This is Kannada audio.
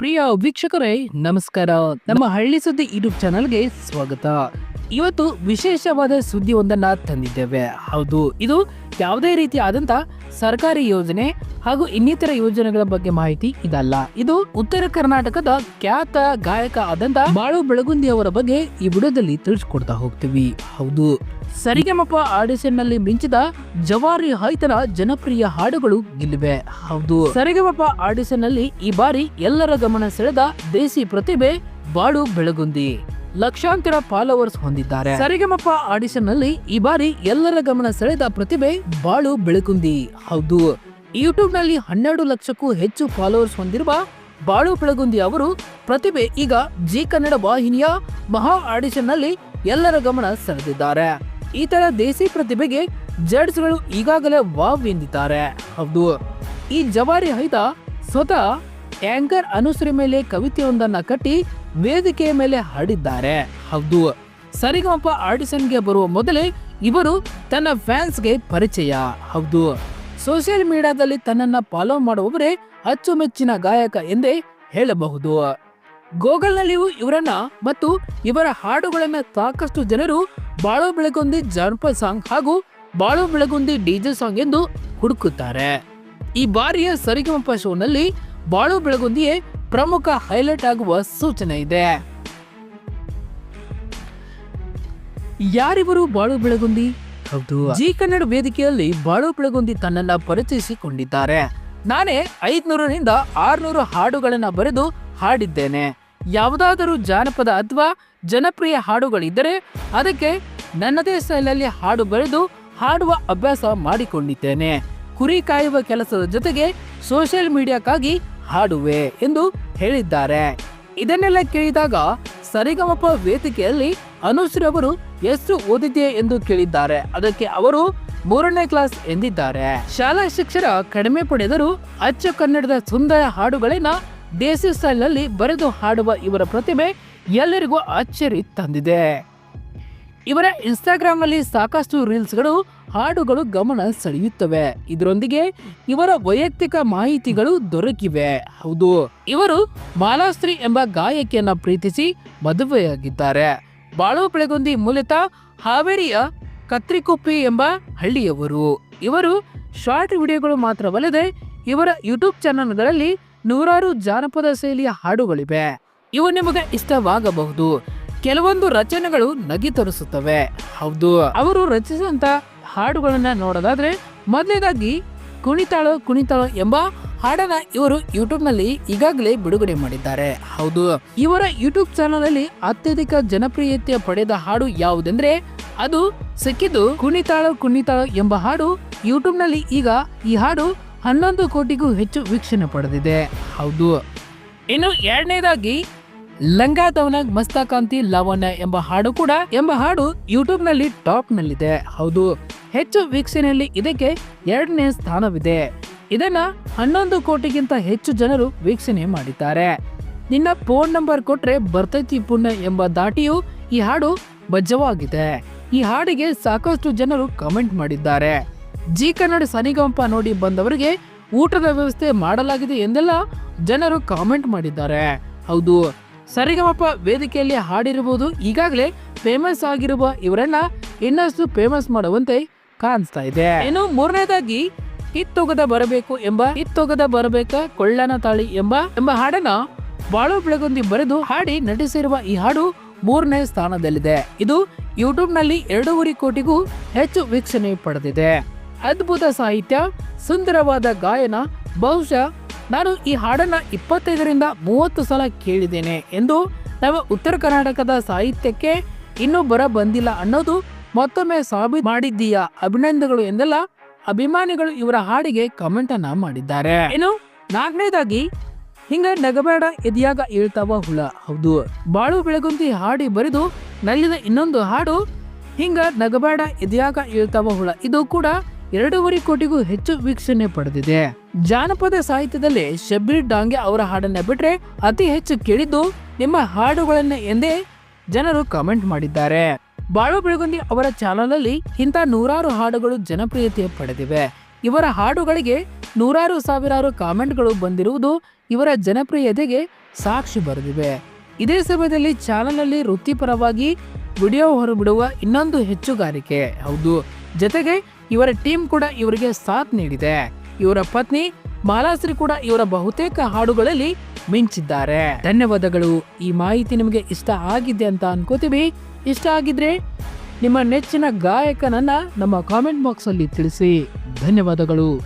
ಪ್ರಿಯ ವೀಕ್ಷಕರೇ, ನಮಸ್ಕಾರ. ನಮ್ಮ ಹಳ್ಳಿ ಸುದ್ದಿ ಯೂಟ್ಯೂಬ್ ಚಾನಲ್ಗೆ ಸ್ವಾಗತ. ಇವತ್ತು ವಿಶೇಷವಾದ ಸುದ್ದಿ ಒಂದನ್ನ ತಂದಿದ್ದೇವೆ. ಹೌದು, ಇದು ಯಾವುದೇ ರೀತಿ ಸರ್ಕಾರಿ ಯೋಜನೆ ಹಾಗೂ ಇನ್ನಿತರ ಯೋಜನೆಗಳ ಬಗ್ಗೆ ಮಾಹಿತಿ ಇದಲ್ಲ. ಇದು ಉತ್ತರ ಕರ್ನಾಟಕದ ಖ್ಯಾತ ಗಾಯಕ ಆದಂತ ಬಾಳು ಬೆಳಗುಂದಿ ಅವರ ಬಗ್ಗೆ ಈ ವಿಡಿಯೋದಲ್ಲಿ ತಿಳಿಸ್ಕೊಡ್ತಾ ಹೋಗ್ತೀವಿ. ಹೌದು. ಸರಿಗಮಪ ಆಡಿಷನ್ನಲ್ಲಿ ಮಿಂಚಿದ ಜವಾರಿ ಹೈತನ ಜನಪ್ರಿಯ ಹಾಡುಗಳು ಗೆಲ್ಲಿವೆ ಹೌದು. ಸರಿಗಮಪ ಆಡಿಷನ್ನಲ್ಲಿ ಈ ಬಾರಿ ಎಲ್ಲರ ಗಮನ ಸೆಳೆದ ದೇಸಿ ಪ್ರತಿಭೆ ಬಾಳು ಬೆಳಗುಂದಿ. ಲಕ್ಷಾಂತರ ಫಾಲೋವರ್ಸ್ ಹೊಂದಿದ್ದಾರೆ. ಸರಿಗಮಪ ಆಡಿಷನ್ನಲ್ಲಿ ಈ ಬಾರಿ ಎಲ್ಲರ ಗಮನ ಸೆಳೆದ ಪ್ರತಿಭೆ ಬಾಳು ಬೆಳಗುಂದಿ. ಹೌದು. ಯೂಟ್ಯೂಬ್ನಲ್ಲಿ ಹನ್ನೆರಡು ಲಕ್ಷಕ್ಕೂ ಹೆಚ್ಚು ಫಾಲೋವರ್ಸ್ ಹೊಂದಿರುವ ಬಾಳು ಬೆಳಗುಂದಿ ಅವರು ಪ್ರತಿಭೆ ಈಗ ಜಿ ಕನ್ನಡ ವಾಹಿನಿಯ ಮಹಾ ಆಡಿಷನ್ನಲ್ಲಿ ಎಲ್ಲರ ಗಮನ ಸೆಳೆದಿದ್ದಾರೆ. ಈ ತರ ದೇಸಿ ಪ್ರತಿಭೆಗೆ ಜಡ್ಜ್ಗಳು ಈಗಾಗಲೇ ವಾವ್ ಎಂದಿದ್ದಾರೆ. ಹೌದು, ಈ ಜವಾರಿ ಹೈದ ಸ್ವತಃ ಆಂಕರ್ ಅನುಶ್ರೀ ಮೇಲೆ ಕವಿತೆಯೊಂದನ್ನ ಕಟ್ಟಿ ವೇದಿಕೆಯ ಮೇಲೆ ಹಾಡಿದ್ದಾರೆ. ಹೌದು, ಸರಿಗಮಪ ಆಡಿಷನ್ಗೆ ಬರುವ ಮೊದಲೇ ಇವರು ತನ್ನ ಫ್ಯಾನ್ಸ್ಗೆ ಪರಿಚಯ. ಹೌದು ಸೋಷಿಯಲ್ ಮೀಡಿಯಾದಲ್ಲಿ ತನ್ನನ್ನ ಫಾಲೋ ಮಾಡುವವರೇ ಅಚ್ಚುಮೆಚ್ಚಿನ ಗಾಯಕ ಎಂದೇ ಹೇಳಬಹುದು. ಗೋಗಲ್ನಲ್ಲಿಯೂ ಇವರನ್ನ ಮತ್ತು ಇವರ ಹಾಡುಗಳನ್ನ ಸಾಕಷ್ಟು ಜನರು ಬಾಳು ಬೆಳಗುಂದಿ ಜಾನಪದ ಸಾಂಗ್ ಹಾಗೂ ಬಾಳು ಬೆಳಗುಂದಿ ಡಿಜೆ ಸಾಂಗ್ ಎಂದು ಹುಡುಕುತ್ತಾರೆ. ಈ ಬಾರಿಯ ಸರಿಗಮಪ ಶೋನಲ್ಲಿ ಬಾಳು ಬೆಳಗುಂದಿಯೇ ಪ್ರಮುಖ ಹೈಲೈಟ್ ಆಗುವ ಸೂಚನೆ ಇದೆ. ಯಾರಿವರು ಬಾಳು ಬೆಳಗುಂದಿ? ಹೌದು. ಜಿ ಕನ್ನಡ ವೇದಿಕೆಯಲ್ಲಿ ಬಾಳು ಬೆಳಗುಂದಿ ತನ್ನನ್ನ ಪರಿಚಯಿಸಿಕೊಂಡಿದ್ದಾರೆ. ನಾನೇ ಐದ್ನೂರರಿಂದ ಆರ್ನೂರು ಹಾಡುಗಳನ್ನ ಬರೆದು ಹಾಡಿದ್ದೇನೆ. ಯಾವುದಾದರೂ ಜಾನಪದ ಅಥವಾ ಜನಪ್ರಿಯ ಹಾಡುಗಳಿದ್ದರೆ ಅದಕ್ಕೆ ನನ್ನದೇ ಸ್ಟೈಲಲ್ಲಿ ಹಾಡು ಬರೆದು ಹಾಡುವ ಅಭ್ಯಾಸ ಮಾಡಿಕೊಂಡಿದ್ದೇನೆ. ಕುರಿ ಕಾಯುವ ಕೆಲಸದ ಜೊತೆಗೆ ಸೋಷಿಯಲ್ ಮೀಡಿಯಾಕ್ಕಾಗಿ ಹಾಡುವೆ ಎಂದು ಹೇಳಿದ್ದಾರೆ. ಇದನ್ನೆಲ್ಲ ಕೇಳಿದಾಗ ಸರಿಗಮಪ ವೇದಿಕೆಯಲ್ಲಿ ಅನುಶ್ರೀ ಅವರು ಎಷ್ಟು ಓದಿದ್ದೆ ಎಂದು ಕೇಳಿದ್ದಾರೆ. ಅದಕ್ಕೆ ಅವರು ಮೂರನೇ ಕ್ಲಾಸ್ ಎಂದಿದ್ದಾರೆ. ಶಾಲಾ ಶಿಕ್ಷಣ ಕಡಿಮೆ ಪಡೆದರೂ ಅಚ್ಚ ಕನ್ನಡದ ಸುಂದರ ಹಾಡುಗಳನ್ನ ದೇಸಿ ಸ್ಟೈಲ್ನಲ್ಲಿ ಬರೆದು ಹಾಡುವ ಇವರ ಪ್ರತಿಭೆ ಎಲ್ಲರಿಗೂ ಅಚ್ಚರಿ ತಂದಿದೆ. ಇವರ ಇನ್ಸ್ಟಾಗ್ರಾಮ್ನಲ್ಲಿ ಸಾಕಷ್ಟು ರೀಲ್ಸ್ಗಳು ಹಾಡುಗಳು ಗಮನ ಸೆಳೆಯುತ್ತವೆ. ಇದರೊಂದಿಗೆ ಇವರ ವೈಯಕ್ತಿಕ ಮಾಹಿತಿಗಳು ದೊರಕಿವೆ. ಹೌದು, ಇವರು ಮಾಲಾಶ್ರೀ ಎಂಬ ಗಾಯಕಿಯನ್ನ ಪ್ರೀತಿಸಿ ಮದುವೆಯಾಗಿದ್ದಾರೆ. ಬಾಳು ಬೆಳಗುಂದಿ ಮೂಲತಃ ಹಾವೇರಿಯ ಕತ್ರಿಕುಪ್ಪಿ ಎಂಬ ಹಳ್ಳಿಯವರು. ಇವರು ಶಾರ್ಟ್ ವಿಡಿಯೋಗಳು ಮಾತ್ರವಲ್ಲದೆ ಇವರ ಯೂಟ್ಯೂಬ್ ಚಾನಲ್ಗಳಲ್ಲಿ ನೂರಾರು ಜಾನಪದ ಶೈಲಿಯ ಹಾಡುಗಳಿವೆ. ಇವು ನಿಮಗೆ ಇಷ್ಟವಾಗಬಹುದು. ಕೆಲವೊಂದು ರಚನೆಗಳು ನಗಿ ತರಿಸುತ್ತವೆ. ಹೌದು, ಅವರು ರಚಿಸಿದಂತ ಹಾಡುಗಳನ್ನ ನೋಡೋದಾದ್ರೆ ಮೊದಲನೇದಾಗಿ ಕುಣಿತಾಳೋ ಕುಣಿತಾಳೋ ಎಂಬ ಹಾಡನ್ನ ಇವರು ಯೂಟ್ಯೂಬ್ನಲ್ಲಿ ಈಗಾಗಲೇ ಬಿಡುಗಡೆ ಮಾಡಿದ್ದಾರೆ. ಹೌದು, ಇವರ ಯೂಟ್ಯೂಬ್ ಚಾನಲ್ ಅಲ್ಲಿ ಅತ್ಯಧಿಕ ಜನಪ್ರಿಯತೆ ಪಡೆದ ಹಾಡು ಯಾವುದೆಂದ್ರೆ, ಅದು ಸಿಕ್ಕಿದ್ದು ಕುಣಿತಾಳು ಕುಣಿತಾಳು ಎಂಬ ಹಾಡು ಯೂಟ್ಯೂಬ್ನಲ್ಲಿ ಈಗ ಈ ಹಾಡು ಹನ್ನೊಂದು ಕೋಟಿಗೂ ಹೆಚ್ಚು ವೀಕ್ಷಣೆ ಪಡೆದಿದೆ. ಹೌದು, ಇನ್ನು ಎರಡನೇದಾಗಿ ಲಂಗಾ ಲಂಗಾದವನಾಗ್ ಮಸ್ತಾಕಾಂತಿ ಲವನ ಎಂಬ ಹಾಡು ಕೂಡ ಎಂಬ ಹಾಡು ಯೂಟ್ಯೂಬ್ನಲ್ಲಿ ಟಾಪ್ ನಲ್ಲಿದೆ ಹೌದು, ಹೆಚ್ಚು ವೀಕ್ಷಣೆಯಲ್ಲಿ ಇದಕ್ಕೆ ಎರಡನೇ ಸ್ಥಾನವಿದೆ. ಇದನ್ನ ಹನ್ನೊಂದು ಕೋಟಿಗಿಂತ ಹೆಚ್ಚು ಜನರು ವೀಕ್ಷಣೆ ಮಾಡಿದ್ದಾರೆ. ನಿನ್ನ ಫೋನ್ ನಂಬರ್ ಕೊಟ್ರೆ ಬರ್ತೈತಿ ಪುಣ್ಯ ಎಂಬ ದಾಟಿಯು ಈ ಹಾಡು ಬಜ್ಜವಾಗಿದೆ. ಈ ಹಾಡಿಗೆ ಸಾಕಷ್ಟು ಜನರು ಕಮೆಂಟ್ ಮಾಡಿದ್ದಾರೆ. ಜಿ ಕನ್ನಡ ಸನಿಗಂಪ ನೋಡಿ ಬಂದವರಿಗೆ ಊಟದ ವ್ಯವಸ್ಥೆ ಮಾಡಲಾಗಿದೆ ಎಂದೆಲ್ಲ ಜನರು ಕಾಮೆಂಟ್ ಮಾಡಿದ್ದಾರೆ. ಹೌದು, ಸರಿಗಮಪ ವೇದಿಕೆಯಲ್ಲಿ ಹಾಡಿರಬಹುದು ಈಗಾಗಲೇ ಫೇಮಸ್ ಆಗಿರುವ ಇವರನ್ನ ಇನ್ನಷ್ಟು ಫೇಮಸ್ ಮಾಡುವಂತೆ ಕಾಣಿಸ್ತಾ ಇದೆ. ಇನ್ನು ಮೂರನೇದಾಗಿ ಕಿತ್ತೊಗದ ಬರಬೇಕು ಎಂಬ ಕಿತ್ತೊಗದ ಬರಬೇಕ ಕೊಳ್ಳನ ತಾಳಿ ಎಂಬ ಎಂಬ ಹಾಡನ್ನ ಬಾಳು ಬೆಳಗುಂದಿ ಬರೆದು ಹಾಡಿ ನಟಿಸಿರುವ ಈ ಹಾಡು ಮೂರನೇ ಸ್ಥಾನದಲ್ಲಿದೆ. ಇದು ಯೂಟ್ಯೂಬ್ನಲ್ಲಿ ಎರಡೂವರೆ ಕೋಟಿಗೂ ಹೆಚ್ಚು ವೀಕ್ಷಣೆ ಪಡೆದಿದೆ. ಅದ್ಭುತ ಸಾಹಿತ್ಯ, ಸುಂದರವಾದ ಗಾಯನ, ಬಹುಶಃ ನಾನು ಈ ಹಾಡನ್ನ ಇಪ್ಪತ್ತೈದರಿಂದ ಮೂವತ್ತು ಸಲ ಕೇಳಿದ್ದೇನೆ ಎಂದು ನಮ್ಮ ಉತ್ತರ ಕರ್ನಾಟಕದ ಸಾಹಿತ್ಯಕ್ಕೆ ಇನ್ನೂ ಬರ ಬಂದಿಲ್ಲ ಅನ್ನೋದು ಮತ್ತೊಮ್ಮೆ ಸಾಬೀತು ಮಾಡಿದ್ದೀಯಾ ಅಭಿನಂದನೆಗಳು ಎಂದೆಲ್ಲ ಅಭಿಮಾನಿಗಳು ಇವರ ಹಾಡಿಗೆ ಕಮೆಂಟ್ ಅನ್ನ ಮಾಡಿದ್ದಾರೆ. ಇನ್ನು ನಾಲ್ಕನೇದಾಗಿ, ಹಿಂಗ ನಗಬೇಡ ಎದಿಯಾಗ ಏಳ್ತಾವ ಹುಳ. ಹೌದು. ಬಾಳು ಬೆಳಗುಂತಿ ಹಾಡಿ ಬರೆದು ನಲ್ಲಿದ ಇನ್ನೊಂದು ಹಾಡು, ಹಿಂಗ ನಗಬೇಡ ಎದಿಯಾಗ ಏಳ್ತಾವ ಹುಳ. ಇದು ಕೂಡ ಎರಡೂವರೆ ಕೋಟಿಗೂ ಹೆಚ್ಚು ವೀಕ್ಷಣೆ ಪಡೆದಿದೆ. ಜಾನಪದ ಸಾಹಿತ್ಯದಲ್ಲಿ ಶಬ್ಬೀರ್ ಡಾಂಗೆ ಅವರ ಹಾಡನ್ನ ಬಿಟ್ರೆ ಅತಿ ಹೆಚ್ಚು ಕೇಳಿದ್ದು ನಿಮ್ಮ ಹಾಡುಗಳನ್ನ ಎಂದೇ ಜನರು ಕಮೆಂಟ್ ಮಾಡಿದ್ದಾರೆ. ಬಾಳು ಬೆಳಗುಂದಿ ಅವರ ಚಾನಲ್ ಅಲ್ಲಿ ಇಂಥ ನೂರಾರು ಹಾಡುಗಳು ಜನಪ್ರಿಯತೆ ಪಡೆದಿವೆ. ಇವರ ಹಾಡುಗಳಿಗೆ ನೂರಾರು ಸಾವಿರಾರು ಕಾಮೆಂಟ್ಗಳು ಬಂದಿರುವುದು ಇವರ ಜನಪ್ರಿಯತೆಗೆ ಸಾಕ್ಷಿ ಬರೆದಿವೆ. ಇದೇ ಸಮಯದಲ್ಲಿ ಚಾನಲ್ನಲ್ಲಿ ವೃತ್ತಿಪರವಾಗಿ ವಿಡಿಯೋ ಹೊರಬಿಡುವ ಇನ್ನೊಂದು ಹೆಚ್ಚುಗಾರಿಕೆ. ಹೌದು, ಜೊತೆಗೆ ಇವರ ಟೀಮ್ ಕೂಡ ಇವರಿಗೆ ಸಾಥ್ ನೀಡಿದೆ. ಇವರ ಪತ್ನಿ ಮಾಲಾಶ್ರೀ ಕೂಡ ಇವರ ಬಹುತೇಕ ಹಾಡುಗಳಲ್ಲಿ ಮಿಂಚಿದ್ದಾರೆ. ಧನ್ಯವಾದಗಳು. ಈ ಮಾಹಿತಿ ನಿಮಗೆ ಇಷ್ಟ ಆಗಿದೆ ಅಂತ ಅನ್ಕೋತೀವಿ. ಇಷ್ಟ ಆಗಿದ್ರೆ ನಿಮ್ಮ ನೆಚ್ಚಿನ ಗಾಯಕನನ್ನ ನಮ್ಮ ಕಾಮೆಂಟ್ ಬಾಕ್ಸ್ ಅಲ್ಲಿ ತಿಳಿಸಿ. ಧನ್ಯವಾದಗಳು.